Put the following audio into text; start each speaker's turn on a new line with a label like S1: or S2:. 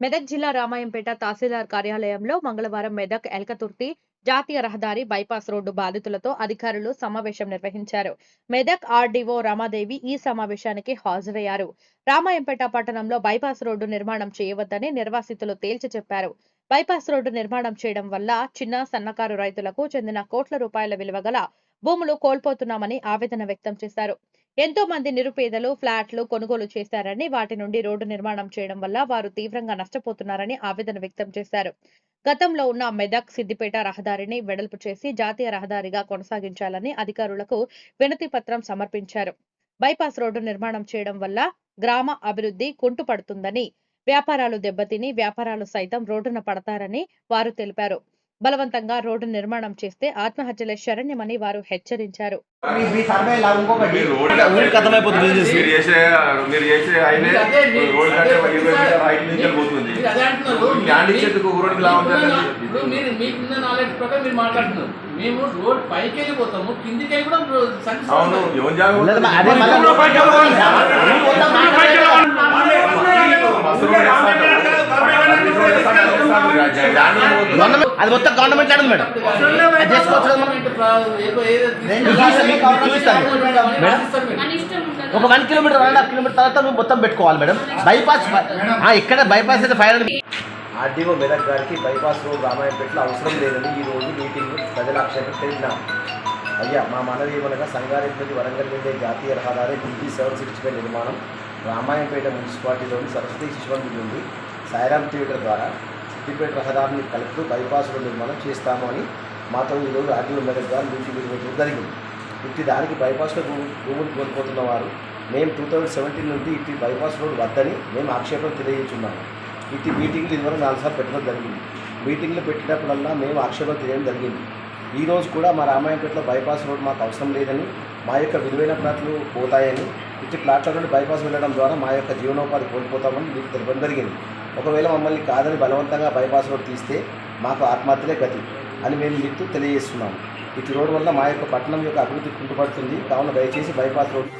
S1: మెదక్ జిల్లా రామాయంపేట తహసీల్దార్ కార్యాలయంలో మంగళవారం మెదక్ ఎల్కతుర్తి జాతీయ రహదారి బైపాస్ రోడ్డు బాధితులతో అధికారులు సమావేశం నిర్వహించారు. మెదక్ ఆర్డీఓ రమాదేవి ఈ సమావేశానికి హాజరయ్యారు. రామాయంపేట పట్టణంలో బైపాస్ రోడ్డు నిర్మాణం చేయవద్దని నిర్వాసితులు తేల్చి చెప్పారు. బైపాస్ రోడ్డు నిర్మాణం చేయడం వల్ల చిన్న సన్నకారు రైతులకు చెందిన కోట్ల రూపాయల విలువ గల భూములు కోల్పోతున్నామని ఆవేదన వ్యక్తం చేశారు. ఎంతో మంది నిరుపేదలు ఫ్లాట్లు కొనుగోలు చేశారని వాటి నుండి రోడ్డు నిర్మాణం చేయడం వల్ల వారు తీవ్రంగా నష్టపోతున్నారని ఆవేదన వ్యక్తం చేశారు. గతంలో ఉన్న మెదక్ సిద్దిపేట రహదారిని వెడల్పు చేసి జాతీయ రహదారిగా కొనసాగించాలని అధికారులకు వినతి పత్రం సమర్పించారు. బైపాస్ రోడ్డు నిర్మాణం చేయడం వల్ల గ్రామ అభివృద్ధి కుంటుపడుతుందని వ్యాపారాలు దెబ్బతిని వ్యాపారాలు సైతం రోడ్డున పడతారని వారు తెలిపారు. బలవంతంగా రోడ్డు నిర్మాణం చేస్తే ఆత్మహత్యలే శరణ్యమని వారు హెచ్చరించారు.
S2: మీ మీ సర్వే ఇలా ఇంకొకటి.
S3: మీరు రోడ్
S4: అది
S5: మొత్తం గవర్నమెంట్ ఆడదు మేడం. అది చేసుకోవచ్చు? ఒక one kilometre one and half kilometre తర్వాత నువ్వు మొత్తం పెట్టుకోవాలి మేడం. బైపాస్ ఆ, ఇక్కడ బైపాస్ అయితే ఫైవ్ హండ్రెడ్
S2: ఆర్డీఓ మెదక్ గారికి బైపాస్ రోడ్ రామాయణపేటలో అవసరం లేదని ఈ రోజు మీటింగ్ ప్రజల ఆక్షేపం తెలిపినాం. అయ్యా మా మనవి ఏమనగా సంగారెడ్డి వరంగల్ వెళ్ళే జాతీయ రహదారి ఢిల్లీ సెవెన్ సిక్స్టీ ఫైవ్ నిర్మాణం. రామాయంపేట మున్సిపాలిటీలోని సరస్వతి శిశువంతి నుండి సాయిరామ్ థియేటర్ ద్వారా సిద్దిపేట రహదారిని కలుపుతూ బైపాస్ రోడ్ నిర్మాణం చేస్తాము అని మాతో ఈరోజు ఆర్టీఓ మెదక్ గారు నుంచి నిర్వహించడం జరిగింది. ఇట్టి దానికి బైపాస్లో భూములు కోల్పోతున్న వారు. మేము టూ థౌజండ్ సెవెంటీన్ నుండి ఇట్టి బైపాస్ రోడ్ వద్దని మేము ఆక్షేపణ తెలియజేస్తున్నాము ఇట్టి మీటింగ్లు ఇదివరకు నాలుగుసార్లు పెట్టడం జరిగింది. మీటింగ్లు పెట్టినప్పుడల్లా మేము ఆక్షేపణ తెలియడం జరిగింది. ఈ రోజు కూడా మా రామాయణపేటలో బైపాస్ రోడ్ మాకు అవసరం లేదని మా యొక్క విలువైన ప్లాట్లు పోతాయని ఇట్టి ప్లాట్ల నుండి బైపాస్ వెళ్ళడం ద్వారా మా యొక్క జీవనోపాధి కోల్పోతామని మీకు తెలపడం జరిగింది. ఒకవేళ మమ్మల్ని కాదని బలవంతంగా బైపాస్ రోడ్ తీస్తే మాకు ఆత్మహత్యలే గతి అని మేము మీకు తెలియజేస్తున్నాం. ఇటు రోడ్ వల్ల మా యొక్క పట్టణం యొక్క అభివృద్ధి కుంటుపడుతుంది. కావున దయచేసి బైపాస్ రోడ్